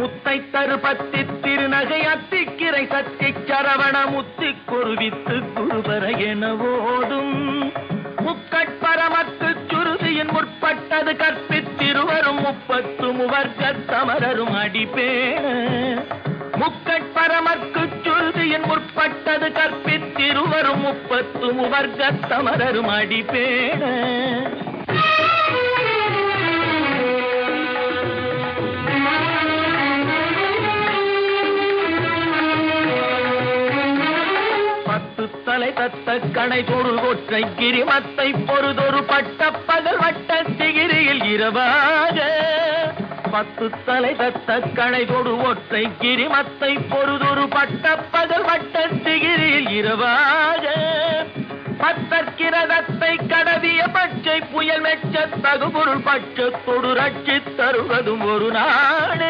முத்தை தருபத்தி திருநகை அத்திக்கிரை சத்தி சரவண முத்தி குருவித்து குருபர என ஓடும் முக்கட்பரமத்து சுருதியின் முற்பட்டது கற்பித்திருவரும் முப்பத்து முவர்க்க தமரரும் அடிப்பேன முக்கட்பரமக்கு சுருதியின் முற்பட்டது கற்பித்திருவரும் முப்பத்து முவர்க்க தமரரும் அடிப்பேன பத்து தலை தத்த கணை பொருள் கொற்றை கிரிமத்தை பொறுதொரு பட்ட பகல் வட்ட சிகிரியில் இரவாக. பத்து தலை தத்த கணை தொடு ஒற்றை கிரிமத்தை பொறுதொரு பட்ட பகல் வட்ட சிகிரியில் இரவாக. பத்தற்கிரதத்தை கடவிய பச்சை புயல் மெச்ச தகுபொருள் பட்சத்தொடு ரட்சித் தருவதும் ஒரு நாடு.